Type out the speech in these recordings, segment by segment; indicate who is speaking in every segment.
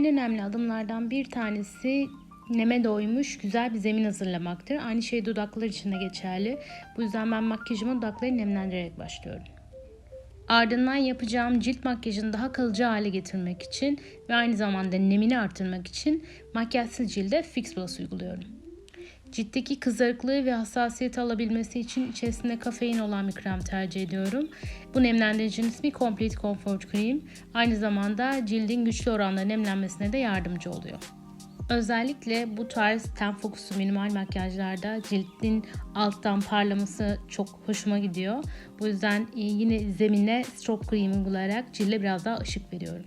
Speaker 1: önemli adımlardan bir tanesi neme doymuş güzel bir zemin hazırlamaktır. Aynı şey dudaklar için de geçerli. Bu yüzden ben makyajıma dudakları nemlendirerek başlıyorum. Ardından yapacağım cilt makyajını daha kalıcı hale getirmek için ve aynı zamanda nemini artırmak için makyajsız cilde Fix Plus uyguluyorum. Ciltteki kızarıklığı ve hassasiyeti alabilmesi için içerisinde kafein olan bir krem tercih ediyorum. Bu nemlendiricinin ismi Complete Comfort Cream. Aynı zamanda cildin güçlü oranda nemlenmesine de yardımcı oluyor. Özellikle bu tarz ten fokusu minimal makyajlarda cildin alttan parlaması çok hoşuma gidiyor. Bu yüzden e, yine zemine strobe cream uygulayarak cilde biraz daha ışık veriyorum.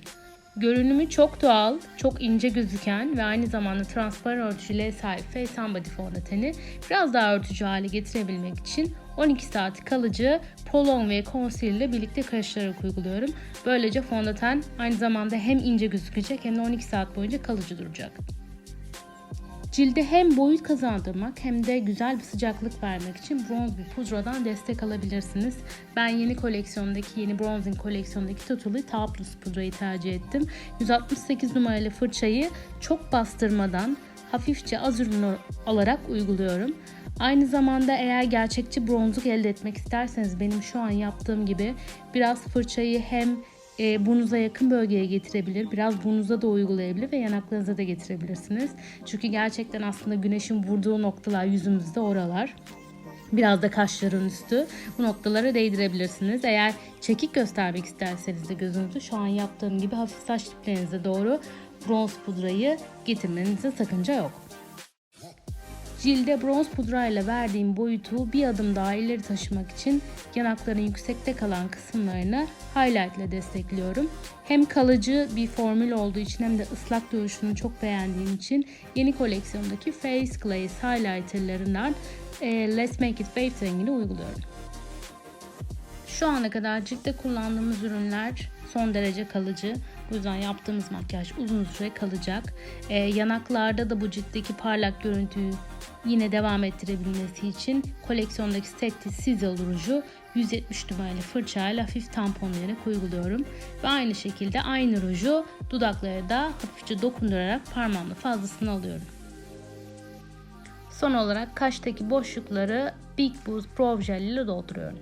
Speaker 1: Görünümü çok doğal, çok ince gözüken ve aynı zamanda transparan örtücülüğe sahip Face Body fondöteni biraz daha örtücü hale getirebilmek için 12 saat kalıcı prolong ve concealer ile birlikte karıştırarak uyguluyorum. Böylece fondöten aynı zamanda hem ince gözükecek hem de 12 saat boyunca kalıcı duracak. Cilde hem boyut kazandırmak hem de güzel bir sıcaklık vermek için bronz bir pudradan destek alabilirsiniz. Ben yeni koleksiyondaki, yeni bronzing koleksiyondaki Totally Topless pudrayı tercih ettim. 168 numaralı fırçayı çok bastırmadan hafifçe az ürün alarak uyguluyorum. Aynı zamanda eğer gerçekçi bronzluk elde etmek isterseniz benim şu an yaptığım gibi biraz fırçayı hem e, burnunuza yakın bölgeye getirebilir. Biraz burnunuza da uygulayabilir ve yanaklarınıza da getirebilirsiniz. Çünkü gerçekten aslında güneşin vurduğu noktalar yüzümüzde oralar. Biraz da kaşların üstü. Bu noktalara değdirebilirsiniz. Eğer çekik göstermek isterseniz de gözünüzü şu an yaptığım gibi hafif saç diplerinize doğru bronz pudrayı getirmenize sakınca yok. Cilde bronz pudrayla verdiğim boyutu bir adım daha ileri taşımak için yanakların yüksekte kalan kısımlarını highlight ile destekliyorum. Hem kalıcı bir formül olduğu için hem de ıslak duruşunu çok beğendiğim için yeni koleksiyondaki Face Glaze highlighterlarından e, Let's Make It Wave rengini uyguluyorum. Şu ana kadar ciltte kullandığımız ürünler son derece kalıcı. Bu yüzden yaptığımız makyaj uzun süre kalacak. Ee, yanaklarda da bu ciltteki parlak görüntüyü yine devam ettirebilmesi için koleksiyondaki Steady Sizzle ruju 170 numaralı fırçayla hafif tamponlayarak uyguluyorum. Ve aynı şekilde aynı ruju dudaklara da hafifçe dokundurarak parmağımla fazlasını alıyorum. Son olarak kaştaki boşlukları Big Boost Pro Gel ile dolduruyorum.